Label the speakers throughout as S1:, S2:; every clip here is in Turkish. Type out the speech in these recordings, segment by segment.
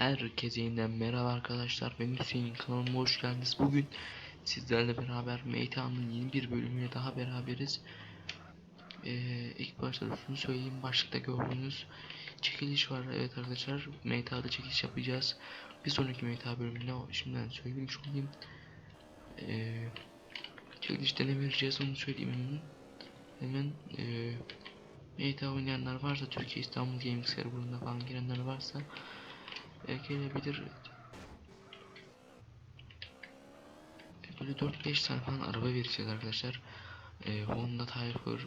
S1: Herkese yeniden merhaba arkadaşlar. Ben Hüseyin kanalıma hoş geldiniz. Bugün sizlerle beraber Meytan'ın yeni bir bölümüyle daha beraberiz. Ee, ilk başta şunu söyleyeyim. Başlıkta gördüğünüz çekiliş var. Evet arkadaşlar. Meyta'da çekiliş yapacağız. Bir sonraki Meyta bölümünde o- şimdiden söylemiş olayım. Ee, çekilişte ne vereceğiz onu söyleyeyim hemen. Hemen ee, Meyta oynayanlar varsa Türkiye İstanbul Gaming serverında falan girenler varsa e, gelebilir. Böyle 4-5 tane falan araba vereceğiz arkadaşlar. E, Honda Typer,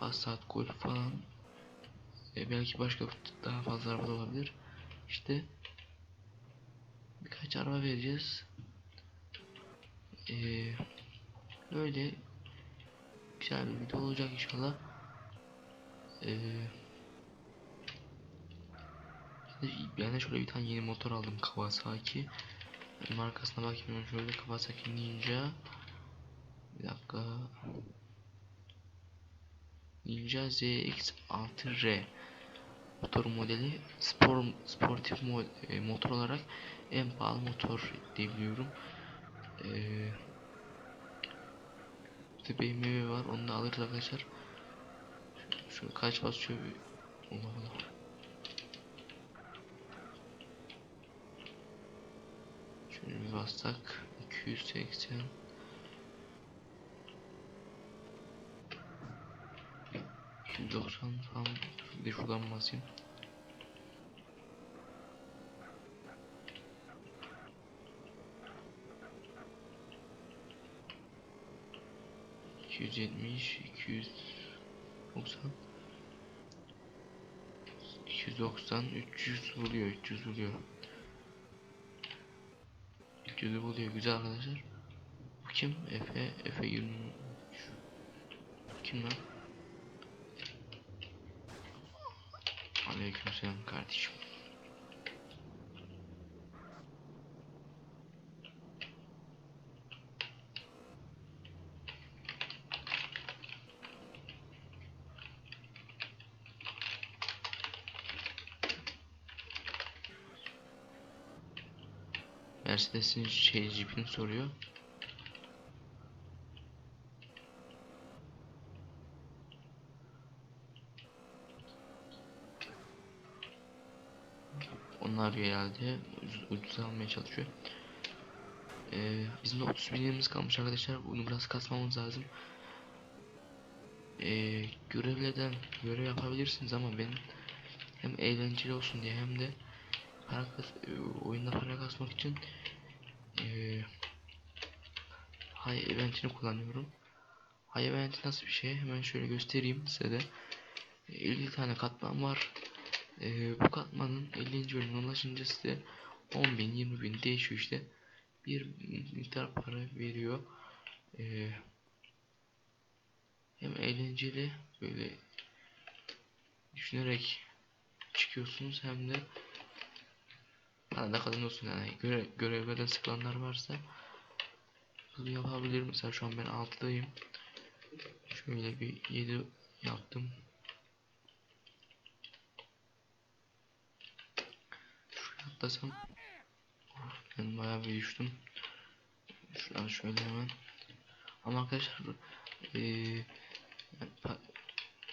S1: Passat, Golf falan. E, belki başka daha fazla araba da olabilir. İşte birkaç araba vereceğiz. E, öyle güzel bir video olacak inşallah. Eee ben de şöyle bir tane yeni motor aldım Kawasaki. Markasına bakayım şöyle Kawasaki Ninja. Bir dakika. Ninja ZX6R motor modeli spor sportif mo e, motor olarak en pahalı motor diyebiliyorum. Ee, işte BMW var onu da alırız arkadaşlar. Şu kaç basıyor? Allah Allah. Şöyle bir bassak 280 290 falan bir de şuradan basayım. Yetmiş, iki yüz doksan, iki yüz doksan, üç yüz vuruyor, üç yüz vuruyor. Gözü buluyor güzel arkadaşlar. Bu kim? Efe, Efe 23. Kim lan? Aleykümselam kardeşim. Mercedes'in şey Jeep'ini soruyor. Onlar geldi. Ucuz, ucuz almaya çalışıyor. Ee, bizim de 30 binimiz kalmış arkadaşlar. Bunu biraz kasmamız lazım. Ee, görevlerden görev yapabilirsiniz ama benim hem eğlenceli olsun diye hem de para kas oyunda para kasmak için eee Hay eventini kullanıyorum. Hay eventi nasıl bir şey? Hemen şöyle göstereyim size de. E, 50 tane katman var. Eee, bu katmanın 50. bölümüne ulaşınca size 10 bin 20 bin değişiyor işte. Bir miktar para veriyor. Eee hem eğlenceli böyle düşünerek çıkıyorsunuz hem de Arada kadın olsun yani. Göre, görevlerden sıkılanlar varsa bunu yapabilir mesela şu an ben 6'dayım şöyle bir 7 yaptım. Şuraya atlasam. Ben bayağı bir düştüm. Şuradan şöyle hemen. Ama arkadaşlar eee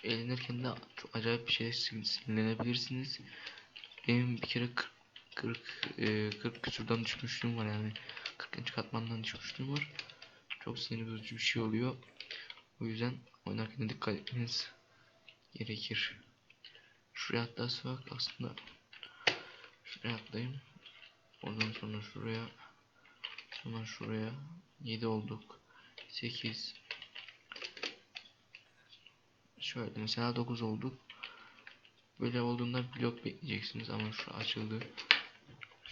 S1: eğlenirken de çok acayip bir şey sinirlenebilirsiniz. Benim bir kere 40 40 e, 40 küsurdan düşmüşlüğüm var yani. 40. katmandan düşmüşlüğüm var. Çok sinir bozucu bir şey oluyor. O yüzden oynarken dikkat etmeniz gerekir. Şuraya atlarsak aslında. Şuraya atlayayım. Oradan sonra şuraya sonra şuraya. 7 olduk. 8 şöyle mesela 9 olduk. Böyle olduğunda blok bekleyeceksiniz ama şu açıldı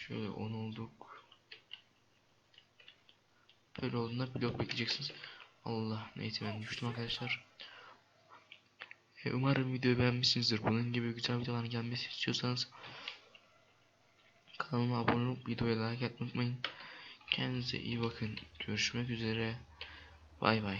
S1: Şöyle 10 olduk. Böyle olduğunda blok bekleyeceksiniz. Allah neyse ben düştüm arkadaşlar. E, umarım videoyu beğenmişsinizdir. Bunun gibi güzel videoların gelmesi istiyorsanız kanalıma abone olup videoya like atmayı unutmayın. Kendinize iyi bakın. Görüşmek üzere. Bay bay.